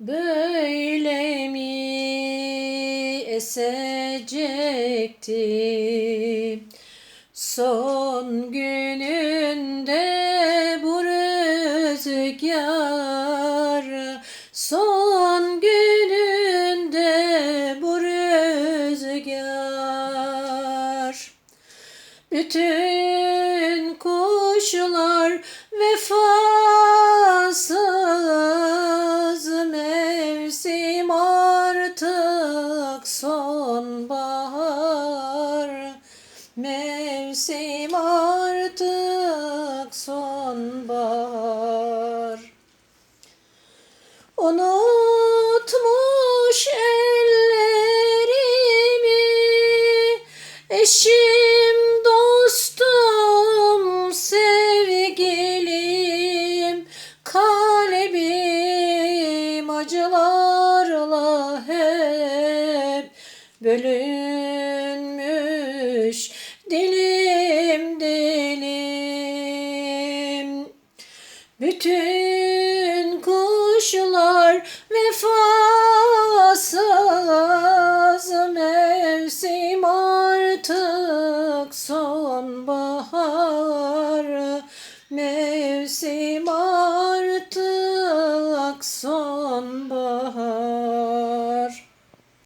Böyle mi esecekti son gününde bu rüzgar son gününde bu rüzgar. Bütün kuşlar vefasız artık sonbahar mevsim artık sonbahar. Unutmuş ellerimi eşim dostum sevgilim kalbim acılarla hep bölünmüş dilim dilim. Bütün kuşlar vefasız mevsim artık sonbahar mevsim artık son